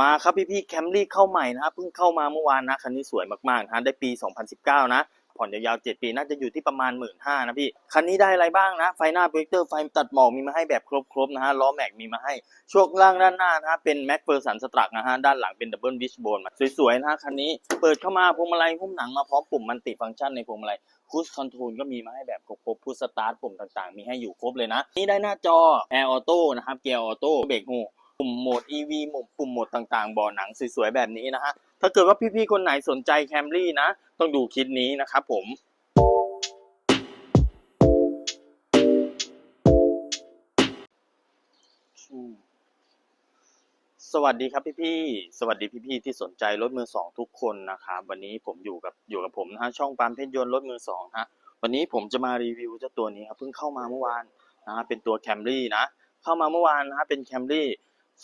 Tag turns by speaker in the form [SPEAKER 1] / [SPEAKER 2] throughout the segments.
[SPEAKER 1] มาครับพี่พี่แคมรี่เข้าใหม่นะครับเพิ่งเข้ามาเมื่อวานนะคันนี้สวยมากๆนะได้ปี 2019 นะผ่อนยาวๆ 7 ปีน่าจะอยู่ที่ประมาณ 1 5ื่นนะพี่ คันนี้ได้อะไรบ้างนะ ไฟหน้าโปรเจคเตอร์ไฟตัดหมอกมีมาให้แบบครบๆนะฮะ ล้อแม็กมีมาให้ ช่วงล่างด้านหน้านะฮะ เป็นแม็กเฟอร์สันสตรักนะฮะ ด้านหลังเป็นดับเบิลวิชโบนสวยๆ นะฮะ คันนี้เปิดเข้ามาพวงมาลัยหุ้มหนังมาพร้อมปุ่มมันติฟังก์ชันในพวงมาลัยคูสคอนโทรลก็มีมาให้แบบครบๆพุชสตาร์ทปุ่มต่างๆ มีให้อยู่ครบเลยนะ นี่ได้หน้าจอ Air Auto นะครับเกียร์ออโต้เบรกหู ปุ่มโหมด EV ปุ่มปุ่มโหมดต่างๆบ่อหนังสวยๆแบบนี้นะฮะถ้าเกิดว่าพี่ๆคนไหนสนใจแคมรี่นะ ต้องดูคลิปนี้นะครับผมสวัสดีครับพี่ๆสวัสดีพี่ๆที่สนใจรถมือสองทุกคนนะครับวันนี้ผมอยู่กับอยู่กับผมนะฮะช่องปานเพชรยนต์รถมือสองฮะวันนี้ผมจะมารีวิวเจ้าตัวนี้ครับเพิ่งเข้ามาเมื่อวานนะฮะเป็นตัวแคมรี่นะเข้ามาเมื่อวานนะฮะเป็นแคมรี่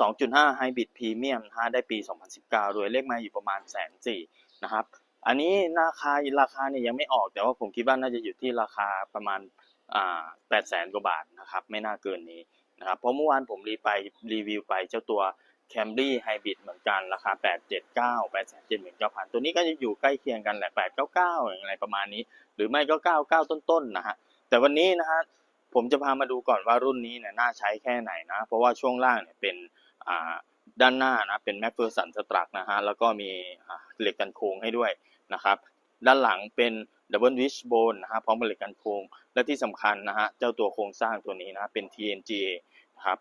[SPEAKER 1] 2.5 Hybrid Premium นะฮะได้ปี 2019 โดยเลขมาอยู่ประมาณแสนสี่นะครับ อันนี้ราคาราคาเนี่ยยังไม่ออกแต่ว่าผมคิดว่าน่าจะอยู่ที่ราคาประมาณอ่าแปดแสนกว่าบาทนะครับ ไม่น่าเกินนี้นะครับเพราะเมื่อวานผมรีไปรีวิวไปเจ้าตัว Camry Hybrid เหมือนกันราคา 879 879,000 ตัวนี้ก็จะอยู่ใกล้เคียงกันแหละ 899อย่างไรประมาณนี้ หรือไม่ก็ 99 ต้นๆนะฮะ แต่วันนี้นะฮะ ผมจะพามาดูก่อนว่ารุ่นนี้เนี่ยน่าใช้แค่ไหนนะ เพราะว่าช่วงล่างเนี่ยเป็น ด้านหน้านะเป็น m a c p h e r s o n สตรักนะฮะแล้วก็มีเหล็กกันโค้งให้ด้วยนะครับด้านหลังเป็น Double Wishbone นะฮะพร้อมกับเหล็กกันโค้งและที่สำคัญนะฮะเจ้าตัวโครงสร้างตัวนี้นะเป็น TNGA นะครับ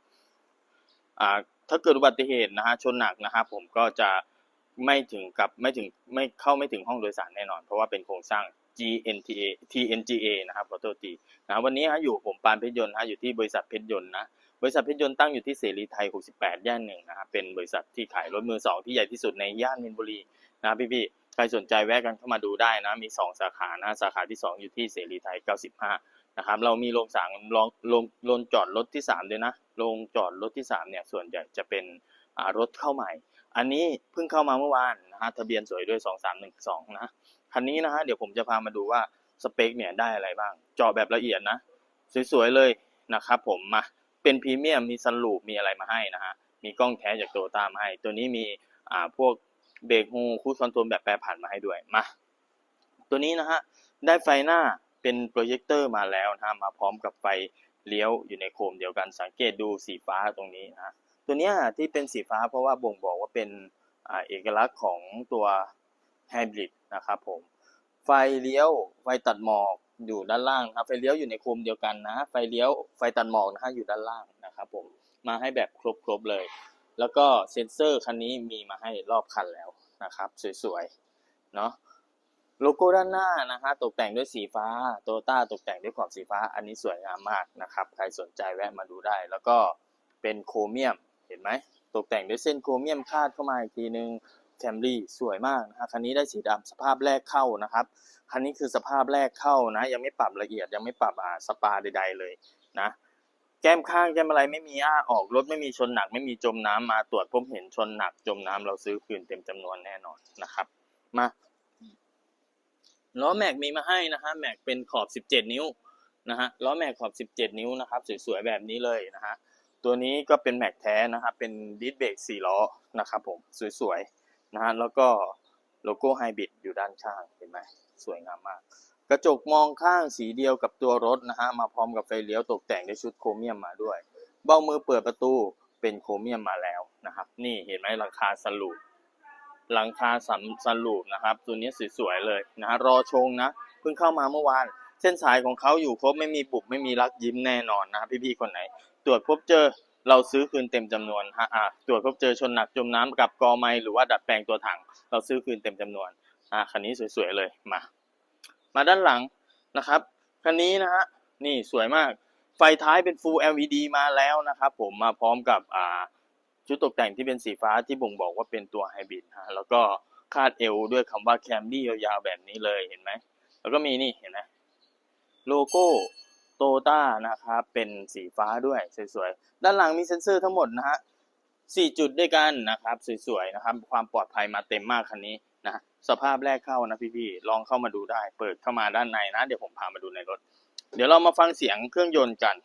[SPEAKER 1] ถ้าเกิดอุบัติเหตุนะฮะชนหนักนะครับผมก็จะไม่ถึงกับไม่ถึงไม่เข้าไม่ถึงห้องโดยสารแน่นอน เพราะว่าเป็นโครงสร้าง GNTA TNGA นะครับขอโทษทีนะวันนี้ฮะอยู่ผมปานเพชรยนต์ฮะอยู่ที่บริษัทเพชรยนต์นะ บริษัทเพชรยนต์ตั้งอยู่ที่เสรีไทย 68 ย่านหนึ่งนะครับ เป็นบริษัทที่ขายรถมือสองที่ใหญ่ที่สุดในย่านมินบุรีนะพี่ๆ ใครสนใจแวะกันเข้ามาดูได้นะ มี 2 สาขานะ สาขาที่ 2 อยู่ที่เสรีไทย 95 นะครับ เรามีโรงสางลงลงลงจอดรถที่ 3 ด้วยนะ โรงจอดรถที่ 3 เนี่ย ส่วนใหญ่จะเป็นรถเข้าใหม่ อันนี้เพิ่งเข้ามาเมื่อวานนะฮะ ทะเบียนสวยด้วย 2312 นะ คันนี้นะฮะ เดี๋ยวผมจะพามาดูว่าสเปคเนี่ยได้อะไรบ้างเจาะแบบละเอียดนะ สวยๆเลยนะครับผมมา เป็นพรีเมียมมีซันลูปมีอะไรมาให้นะฮะ มีกล้องแท้จากโตต้ามาให้ ตัวนี้มีอ่าพวกเบรกฮูคูดคอนโทรลแบบแปรผันมาให้ด้วยมาตัวนี้นะฮะได้ไฟหน้าเป็นโปรเจคเตอร์มาแล้วนะฮะมาพร้อมกับไฟเลี้ยวอยู่ในโคมเดียวกันสังเกตดูสีฟ้าตรงนี้นะตัวเนี้ยที่เป็นสีฟ้าเพราะว่าบ่งบอกว่าเป็นอ่าเอกลักษณ์ของตัวไฮบริดนะครับผมไฟเลี้ยวไฟตัดหมอก อยู่ด้านล่างครับ ไฟเลี้ยวอยู่ในโคมเดียวกันนะ ไฟเลี้ยวไฟตัดหมอกนะฮะอยู่ด้านล่างนะครับผมมาให้แบบครบๆเลย แล้วก็เซ็นเซอร์คันนี้มีมาให้รอบคันแล้วนะครับ สวยๆเนาะโลโก้ด้านหน้านะฮะตกแต่งด้วยสีฟ้าโตต้าตกแต่งด้วยขอบสีฟ้า อันนี้สวยงามมากนะครับ ใครสนใจแวะมาดูได้ แล้วก็เป็นโครเมียมเห็นไหมตกแต่งด้วยเส้นโครเมียมคาดเข้ามาอีกทีนึง แคมรี่สวยมากนะฮะคันนี้ได้สีดำสภาพแรกเข้านะครับ คันนี้คือสภาพแรกเข้านะ ยังไม่ปรับละเอียดยังไม่ปรับอ่าสปาใด ๆ เลยนะแก้มข้างแก้มอะไรไม่มีอ้าออกรถไม่มีชนหนัก ไม่มีจมน้ำมาตรวจพบเห็นชนหนัก จมน้ำเราซื้อคืนเต็มจำนวนแน่นอนนะครับมาล้อแม็กมีมาให้นะฮะแม็กเป็นขอบ 17 นิ้วนะฮะล้อแม็กขอบ 17 นิ้วนะครับสวยๆแบบนี้เลยนะฮะตัวนี้ก็เป็นแม็กแท้นะครับเป็นดิสเบรก4ล้อนะครับผมสวยๆ นะฮะแล้วก็โลโก้ไฮบริดอยู่ด้านข้างเห็นไหมสวยงามมาก กระจกมองข้างสีเดียวกับตัวรถนะฮะมาพร้อมกับไฟเลี้ยวตกแต่งด้วยชุดโครเมียมมาด้วย เบ้ามือเปิดประตูเป็นโครเมียมมาแล้วนะครับ นี่เห็นไหมหลังคาสลูปหลังคาสันสลูปนะครับ ตัวนี้สวยๆเลยนะฮะรอชงนะเพิ่งเข้ามาเมื่อวาน เส้นสายของเขาอยู่ครบไม่มีบุบไม่มีรักยิ้มแน่นอนนะพี่ๆคนไหน ตรวจพบเจอ เราซื้อคืนเต็มจำนวนฮะตรวจพบเจอชนหนักจมน้ำกับกอไม้หรือว่าดัดแปลงตัวถัง เราซื้อคืนเต็มจำนวนอ่าคันนี้สวยๆเลยมา มาด้านหลังนะครับคันนี้นะฮะนี่สวยมากไฟท้ายเป็น Full LED มาแล้วนะครับผมมาพร้อมกับอ่าชุดตกแต่งที่เป็นสีฟ้าที่บ่งบอกว่าเป็นตัวไฮบริดฮะแล้วก็คาดเอวด้วยคำว่าแคมรี่ยาวๆแบบนี้เลยเห็นไหมแล้วก็มีนี่เห็นไหมโลโก้ โตต้านะครับเป็นสีฟ้าด้วยสวยๆด้านหลังมีเซ็นเซอร์ทั้งหมดนะฮะสี่จุดด้วยกันนะครับสวยๆนะครับ ความปลอดภัยมาเต็มมากคันนี้นะสภาพแรกเข้านะพี่ๆลองเข้ามาดูได้ เปิดเข้ามาด้านในนะ เดี๋ยวผมพามาดูในรถ เดี๋ยวเรามาฟังเสียงเครื่องยนต์กัน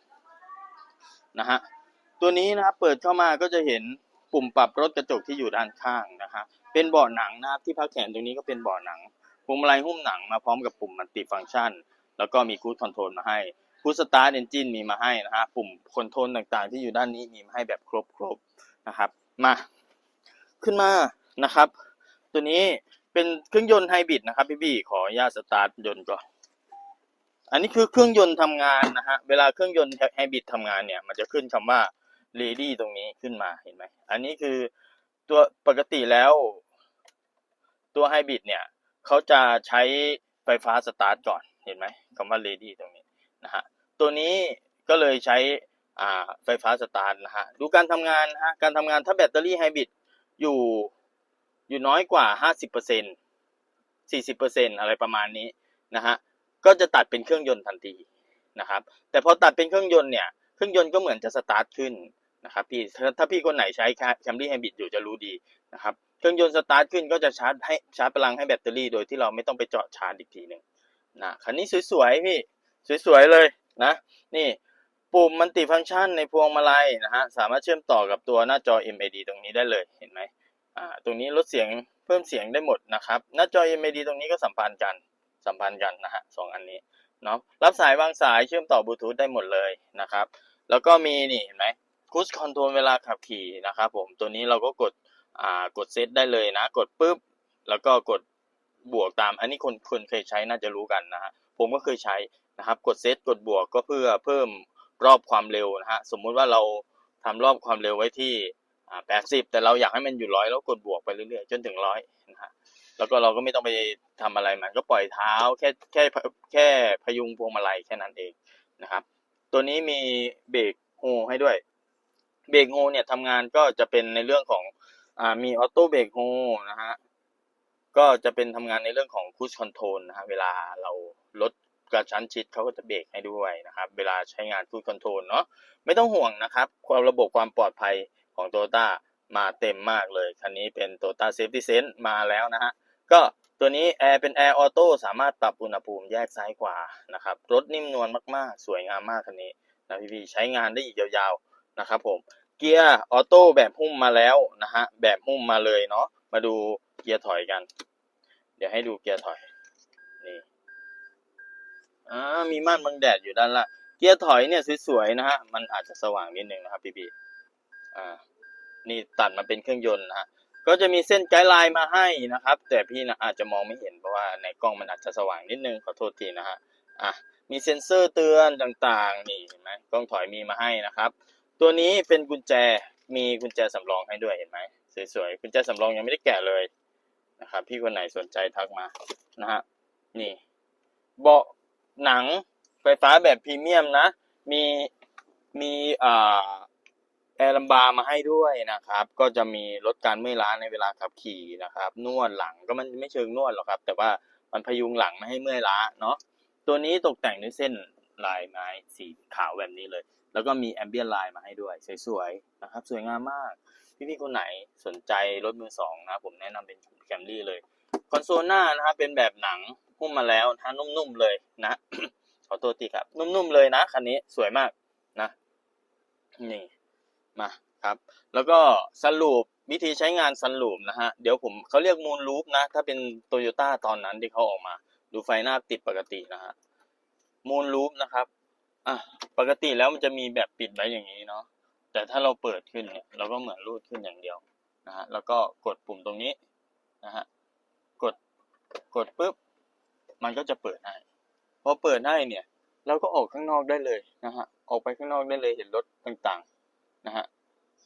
[SPEAKER 1] นะฮะตัวนี้นะครับเปิดเข้ามาก็จะเห็นปุ่มปรับรถกระจกที่อยู่ด้านข้างนะฮะเป็นเบาะหนังนะครับที่พักแขนตรงนี้ก็เป็นเบาะหนังพวงมาลัยหุ้มหนังมาพร้อมกับปุ่มมัลติฟังก์ชัน แล้วก็มีคูดคอนโทรลมาให้ คูสตาร์ทเอนจินมีมาให้นะฮะปุ่มคอนโทรลต่างๆ ที่อยู่ด้านนี้มีมาให้แบบครบๆนะครับ มาขึ้นมานะครับ ตัวนี้เป็นเครื่องยนต์ไฮบริดนะครับพี่บี้ขออนุญาตสตาร์ทยนต์ก่อนอันนี้คือเครื่องยนต์ทำงานนะฮะเวลาเครื่องยนต์ไฮบริดทำงานเนี่ย มันจะขึ้นคำว่า ready ตรงนี้ขึ้นมาเห็นไหมอันนี้คือตัวปกติแล้ว ตัวไฮบริดเนี่ยเขาจะใช้ไฟฟ้าสตาร์ทก่อนเห็นไหมคำว่า ready ตรงนี้ นะฮะตัวนี้ก็เลยใช้ไฟฟ้าสตาร์ทนะฮะดูการทำงานนะฮะการทำงานถ้าแบตเตอรี่ไฮบริดอยู่อยู่น้อยกว่า 50% 40%อะไรประมาณนี้นะฮะก็จะตัดเป็นเครื่องยนต์ทันทีนะครับแต่พอตัดเป็นเครื่องยนต์เนี่ยเครื่องยนต์ก็เหมือนจะสตาร์ทขึ้นนะครับพี่ถ้าพี่คนไหนใช้แคมรี่ไฮบริดอยู่จะรู้ดีนะครับเครื่องยนต์สตาร์ทขึ้นก็จะชาร์จให้ชาร์จพลังให้แบตเตอรี่โดยที่เราไม่ต้องไปเจาะชาร์จอีกทีหนึ่งนะคันนี้สวยๆพี่ สวยๆเลยนะ นี่ปุ่มมันติฟังก์ชันในพวงมาลัยนะฮะสามารถเชื่อมต่อกับตัวหน้าจอ MAD ตรงนี้ได้เลยเห็นไหมอ่าตรงนี้ลดเสียงเพิ่มเสียงได้หมดนะครับ หน้าจอ MAD ตรงนี้ก็สัมพันธ์กันสัมพันธ์กันนะฮะสองอันนี้เนาะรับสายวางสายเชื่อมต่อบลูทูธได้หมดเลยนะครับ แล้วก็มีนี่เห็นไหมคูสคอนโทรลเวลาขับขี่นะครับผมตัวนี้เราก็กดอ่ากดเซตได้เลยนะ กดปุ๊บ แล้วก็กดบวกตาม อันนี้คนคนเคยใช้น่าจะรู้กันนะฮะผมก็เคยใช้ นะครับ กดเซตกดบวกก็เพื่อเพิ่มรอบความเร็วนะฮะสมมุติว่าเราทำรอบความเร็วไว้ที่อ่า80แต่เราอยากให้มันอยู่ร้อยแล้วกดบวกไปเรื่อยๆ จนถึงร้อยนะฮะแล้วก็เราก็ไม่ต้องไปทำอะไรมันก็ปล่อยเท้าแค่แค่แค่พยุงพวงมาลัยแค่นั้นเองนะครับ ตัวนี้มีเบรกโฮให้ด้วยเบรกโฮเนี่ยทำงานก็จะเป็นในเรื่องของอ่ามีออโต้เบรกโฮนะฮะก็จะเป็นทำงานในเรื่องของคู e คอนโทรลนะฮะเวลาเราลด กระชั้นชิดเขาก็จะเบรกให้ด้วยนะครับ เวลาใช้งานคู e คอนโทรลเนาะไม่ต้องห่วงนะครับ ความระบบความปลอดภัยของ t o y ต้ามาเต็มมากเลย คันนี้เป็น t o y ต้าเซฟตี้เซนมาแล้วนะฮะ ก็ตัวนี้แอร์เป็นแอร์ออโต้สามารถปรับอุณหภูมิแยกซ้ายขวานะครับ รถนิ่มนวลมากๆ สวยงามมากคันนี้นะพี่ๆใช้งานได้อีกยาวๆนะครับผมเกียร์ออโต้แบบหุ้มมาแล้วนะฮะแบบหุ้มมาเลยเนาะมาดูเกียร์ถอยกัน เดี๋ยวให้ดูเกียร์ถอย อ่ามีม่านบังแดดอยู่ด้านล่างเกียร์ถอยเนี่ยสวยๆนะฮะมันอาจจะสว่างนิดนึงนะครับพี่ๆอ่านี่ตัดมาเป็นเครื่องยนต์นะฮะก็จะมีเส้นไกด์ไลน์มาให้นะครับ แต่พี่นะอาจจะมองไม่เห็นเพราะว่าในกล้องมันอาจจะสว่างนิดนึงขอโทษทีนะฮะอะมีเซ็นเซอร์เตือนต่างๆนี่เห็นไหมกล้องถอยมีมาให้นะครับ ตัวนี้เป็นกุญแจมีกุญแจสำรองให้ด้วยเห็นไหมสวยๆกุญแจสำรองยังไม่ได้แกะเลยนะครับ พี่คนไหนสนใจทักมานะฮะนี่ เบาะ หนังไฟฟ้าแบบพรีเมียมนะ มีมีอ่าแอร์ลัมบาร์มาให้ด้วยนะครับ ก็จะมีลดการเมื่อยล้าในเวลาขับขี่นะครับ นวดหลังก็มันไม่เชิงนวดหรอกครับ แต่ว่ามันพยุงหลังไม่ให้เมื่อยล้าเนาะตัวนี้ตกแต่งด้วยเส้นลายไม้สีขาวแบบนี้เลย แล้วก็มีแอมเบียนไลน์มาให้ด้วย สวยๆนะครับ สวยงามมาก พี่ๆคนไหนสนใจรถมือสองนะ ผมแนะนำเป็นแคมรี่เลย คอนโซลหน้านะครับเป็นแบบหนังหุ้มมาแล้วนะนุ่มๆเลยนะขอตัวทีครับ นุ่มๆเลยนะคันนี้สวยมากนะนี่มาครับ แล้วก็ซันลูปวิธีใช้งานซันลูปนะฮะเดี๋ยวผมเขาเรียกมูนลูปนะ ถ้าเป็นโตโยต้าตอนนั้นที่เขาออกมา ดูไฟหน้าติดปกตินะฮะมูนลูปนะครับอะปกติแล้วมันจะมีแบบปิดไว้อย่างนี้เนาะแต่ถ้าเราเปิดขึ้นเนี่ยเราก็เหมือนรูดขึ้นอย่างเดียวนะฮะแล้วก็กดปุ่มตรงนี้นะฮะ กดปุ๊บ มันก็จะเปิดให้พอเปิดให้เนี่ย เราก็ออกข้างนอกได้เลยนะฮะ ออกไปข้างนอกได้เลยเห็นรถต่างๆนะฮะ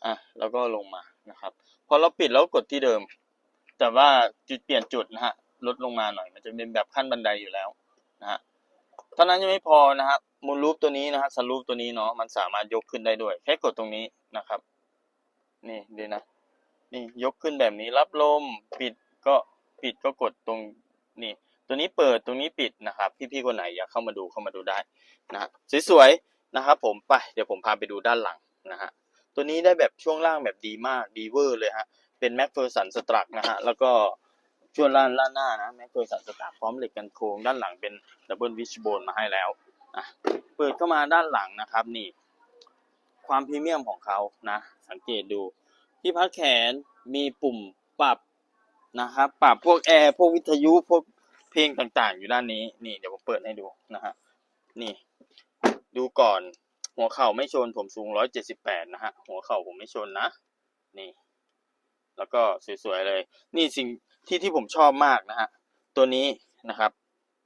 [SPEAKER 1] อะ แล้วก็ลงมานะครับ พอเราปิดแล้วกดที่เดิม แต่ว่าจุดเปลี่ยนจุดนะฮะ ลดลงมาหน่อย มันจะเป็นแบบขั้นบันไดอยู่แล้วนะฮะเท่านั้นยังไม่พอนะครับมูลรูปตัวนี้นะฮะสรูปตัวนี้เนาะ มันสามารถยกขึ้นได้ด้วย แค่กดตรงนี้นะครับ นี่ดูนะ นี่ยกขึ้นแบบนี้ รับลม ปิดก็ ปิดก็กดตรงนี่ ตัวนี้เปิดตรงนี้ปิดนะครับ พี่ๆคนไหนอยากเข้ามาดูเข้ามาดูได้นะฮะสวยๆนะครับ ผมไปเดี๋ยวผมพาไปดูด้านหลังนะฮะตัวนี้ได้แบบช่วงล่างแบบดีมากดีเวอร์เลยฮะเป็นแม็กเฟอร์สันสตรักนะฮะแล้วก็ช่วงล่างล่างหน้านะแม็กโดยสันสตาร์พร้อมเหล็กกันโค้งด้านหลังเป็นดับเบิลวิชโบนมาให้แล้วอะเปิดเข้ามาด้านหลังนะครับนี่ความพรีเมียมของเขานะ สังเกตดู ที่พักแขนมีปุ่มปรับ นะครับปรับพวกแอร์พวกวิทยุพวกเพลงต่างๆ อยู่ด้านนี้นี่เดี๋ยวผมเปิดให้ดูนะฮะนี่ ดูก่อนหัวเข่าไม่ชนผมสูงร้อยเจ็ดสิบแปดนะฮะหัวเข่าผมไม่ชนนะนี่ แล้วก็สวยๆเลย นี่สิ่งที่ที่ผมชอบมากนะฮะตัวนี้นะครับ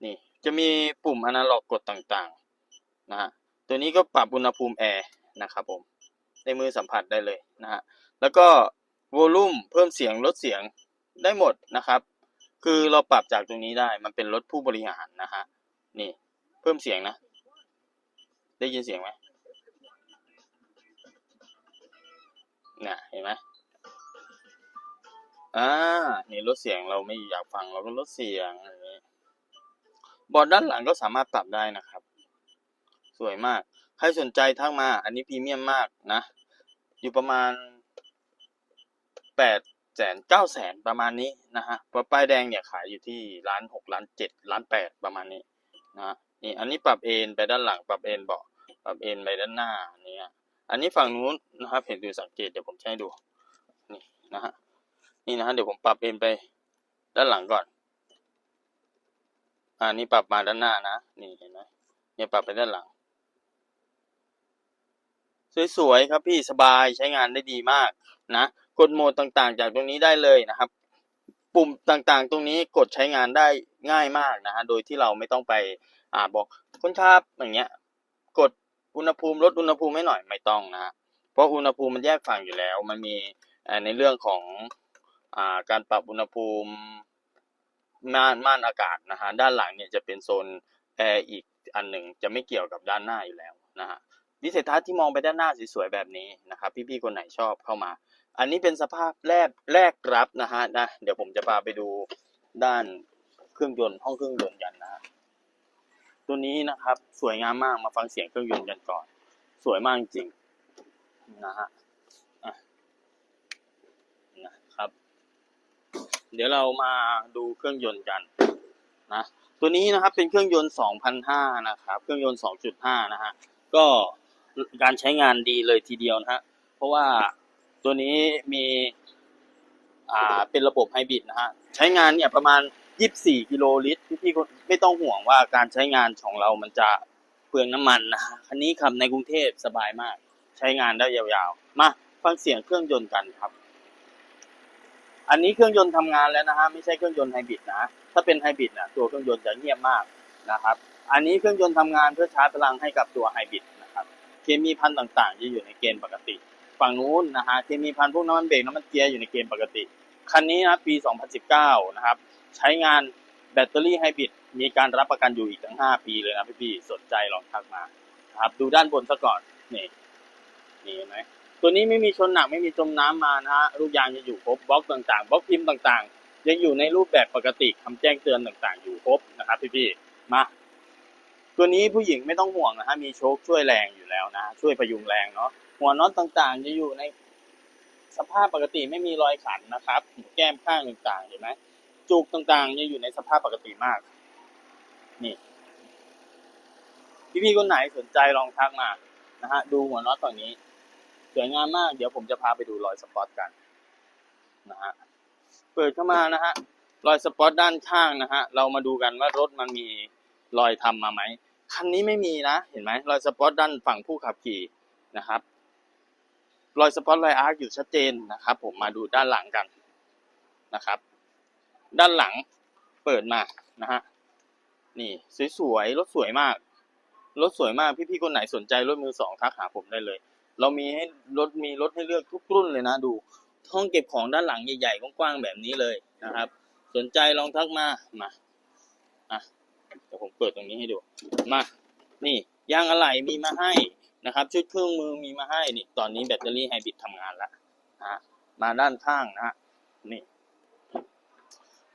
[SPEAKER 1] นี่จะมีปุ่มอนาล็อกกดต่างๆนะฮะตัวนี้ก็ปรับอุณหภูมิแอร์นะครับผมในมือสัมผัสได้เลยนะฮะแล้วก็วอลลุ่มเพิ่มเสียงลดเสียง ได้หมดนะครับ คือเราปรับจากตรงนี้ได้มันเป็นรถผู้บริหารนะฮะนี่เพิ่มเสียงนะ ได้ยินเสียงไหมน่ะเห็นไหมอ่านี่ลดเสียงเราไม่อยากฟังเราก็ลดเสียงอย่างนี้บอร์ดด้านหลังก็สามารถปรับได้นะครับ สวยมาก ใครสนใจทักมา อันนี้พรีเมียมมากนะ อยู่ประมาณแปด แสนเก้าแสนประมาณนี้นะฮะพราะป้ายแดงเนี่ยขายอยู่ที่ล้านหกล้านเจ็ดล้านแปดประมาณนี้นะฮะนี่อันนี้ปรับเอนไปด้านหลังปรับเอนเบาะปรับเอนไปด้านหน้าเนี่ยอันนี้ฝั่งนู้นนะครับเห็นดูสังเกตเดี๋ยวผมให้ดูนี่นะฮะนี่นะฮะเดี๋ยวผมปรับเอนไปด้านหลังก่อนอ่านี่ปรับมาด้านหน้านะนี่เห็นไหมเนี่ยปรับไปด้านหลังสวยๆครับพี่สบายใช้งานได้ดีมากนะ กดโหมดต่างๆ จากตรงนี้ได้เลยนะครับ ปุ่มต่างๆ ตรงนี้กดใช้งานได้ง่ายมากนะฮะโดยที่เราไม่ต้องไปอ่าบอกคุณครับอย่างเงี้ย กดอุณหภูมิลดอุณหภูมิให้หน่อยไม่ต้องนะฮะเพราะอุณหภูมิมันแยกฝั่งอยู่แล้ว มันมีในเรื่องของอ่าการปรับอุณหภูมิม่านม่านอากาศนะฮะด้านหลังเนี่ยจะเป็นโซนแอร์อีกอันหนึ่งจะไม่เกี่ยวกับด้านหน้าอยู่แล้วนะฮะวิสัยทัศน์ที่มองไปด้านหน้าสวยๆแบบนี้นะครับ พี่ๆคนไหนชอบเข้ามา อันนี้เป็นสภาพแรกแรกรับนะฮะนะเดี๋ยวผมจะพาไปดูด้านเครื่องยนต์ห้องเครื่องยนต์กันนะฮะตัวนี้นะครับสวยงามมากมาฟังเสียงเครื่องยนต์กันก่อน สวยมากจริงนะฮะนะครับ เดี๋ยวเรามาดูเครื่องยนต์กันนะตัวนี้นะครับเป็นเครื่องยนต์2,500นะครับ เครื่องยนต์2.5นะฮะก็การใช้งานดีเลยทีเดียวนะฮะเพราะว่า ตัวนี้มีอ่าเป็นระบบไฮบริดนะฮะใช้งานเนี่ยประมาณ 24 กิโลลิตรพี่ๆไม่ต้องห่วงว่าการใช้งานของเรามันจะเปลืองน้ำมันนะฮะคันนี้ขับในกรุงเทพสบายมาก ใช้งานได้ยาวๆ มาฟังเสียงเครื่องยนต์กันครับ อันนี้เครื่องยนต์ทำงานแล้วนะฮะไม่ใช่เครื่องยนต์ไฮบริดนะถ้าเป็นไฮบริดนะตัวเครื่องยนต์จะเงียบมากนะครับ อันนี้เครื่องยนต์ทำงานเพื่อชาร์จพลังให้กับตัวไฮบริดนะครับเคมีพันธุ์ต่างๆจะอยู่ในเกณฑ์ปกติ ฝั่งนู้นนะฮะเคมีพันพวกน้ำมันเบรกน้ำมันเกียร์อยู่ในเกณฑ์ปกติ คันนี้นะปี 2019 นะครับ ใช้งานแบตเตอรี่ไฮบริดมีการรับประกันอยู่อีกถึง5 ปีเลยนะพี่ๆสนใจลองทักมาครับดูด้านบนซะก่อนนี่นี่เห็นไหมตัวนี้ไม่มีชนหนักไม่มีจมน้ำมานะฮะลูกยางยังอยู่ครบบล็อกต่างๆบล็อกพิมพ์ต่างๆ ยังอยู่ในรูปแบบปกติคำแจ้งเตือนต่างๆ อยู่ครบนะครับพี่ๆมาตัวนี้ผู้หญิงไม่ต้องห่วงนะฮะมีโชคช่วยแรงอยู่แล้วนะ ช่วยพยุงแรงเนาะ หัวน็อตต่างๆ จะอยู่ในสภาพปกติไม่มีรอยขันนะครับ แก้มข้างต่างๆเห็นไหมจุกต่างๆยังอยู่ในสภาพปกติมาก นี่ พี่ๆคนไหนสนใจลองทักมานะฮะดูหัวน็อตฝั่งนี้สวยงามมาก เดี๋ยวผมจะพาไปดูรอยสปอตกันนะฮะเปิดเข้ามานะฮะรอยสปอตด้านข้างนะฮะเรามาดูกันว่ารถมันมีรอยทำมาไหมคันนี้ไม่มีนะ เห็นไหมรอยสปอตด้านฝั่งผู้ขับขี่นะครับ รอยสปอตรอยอาร์คอยู่ชัดเจนนะครับ ผมมาดูด้านหลังกันนะครับ ด้านหลังเปิดมานะฮะนี่สวยๆรถสวยมากรถสวยมากพี่ๆคนไหนสนใจรถมือสองทักหาผมได้เลย เรามีให้รถมีรถให้เลือกทุกรุ่นเลยนะดูห้องเก็บของด้านหลังใหญ่ๆกว้างๆแบบนี้เลยนะครับ สนใจลองทักมามาอะเดี๋ยวผมเปิดตรงนี้ให้ดูมา นี่ยางอะไหล่มีมาให้ นะครับ ชุดเครื่องมือมีมาให้นี่ตอนนี้แบตเตอรี่ไฮบริดทำงานแล้วนะฮะมาด้านข้างนะฮะนี่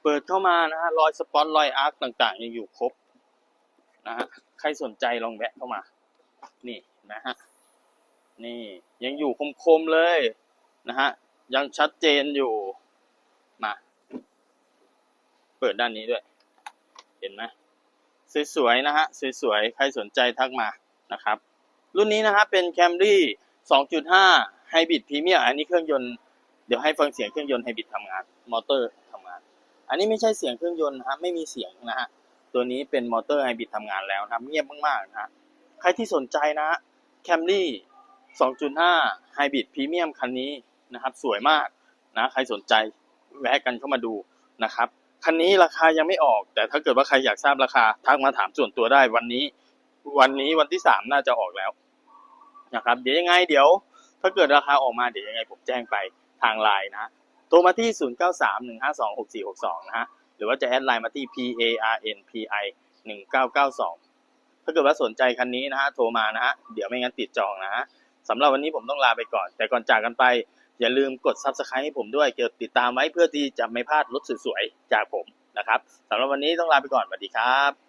[SPEAKER 1] เปิดเข้ามานะฮะรอยสปอตรอยอาร์คต่างๆ ยังอยู่ครบนะฮะใครสนใจลองแวะเข้ามา นี่นะฮะนี่ยังอยู่คมๆเลยนะฮะยังชัดเจนอยู่มา เปิดด้านนี้ด้วย เห็นไหมสวยๆนะฮะสวยๆใครสนใจทักมานะครับ รุ่นนี้นะครับเป็น Camry 2.5 Hybrid Premium อันนี้เครื่องยนต์เดี๋ยวให้ฟังเสียงเครื่องยนต์ไฮบริดทำงาน มอเตอร์ทำงาน อันนี้ไม่ใช่เสียงเครื่องยนต์นะฮะไม่มีเสียงนะฮะตัวนี้เป็นมอเตอร์ไฮบริดทำงานแล้วนะเงียบมากๆนะฮะใครที่สนใจนะแคมรี่2.5ไฮบริดพรีเมียมคันนี้นะครับสวยมากนะใครสนใจแวะกันเข้ามาดูนะครับคันนี้ราคายังไม่ออก แต่ถ้าเกิดว่าใครอยากทราบราคาทักมาถามส่วนตัวได้วันนี้ วันนี้วันที่สามน่าจะออกแล้ว นะครับ เดี๋ยวยังไงเดี๋ยว ถ้าเกิดราคาออกมาเดี๋ยวยังไงผมแจ้งไปทางไลน์นะโทรมาที่ 0931526462 นะฮะ หรือว่าจะแอดไลน์มาที่ PARNPI 1992 ถ้าเกิดว่าสนใจคันนี้นะฮะ โทรมานะฮะ เดี๋ยวไม่งั้นติดจองนะฮะสำหรับวันนี้ผมต้องลาไปก่อน แต่ก่อนจากกันไป อย่าลืมกด Subscribe ให้ผมด้วย เกี่ยวติดตามไว้เพื่อที่จะไม่พลาดรถสวยๆ จากผมนะครับ สำหรับวันนี้ต้องลาไปก่อน สวัสดีครับ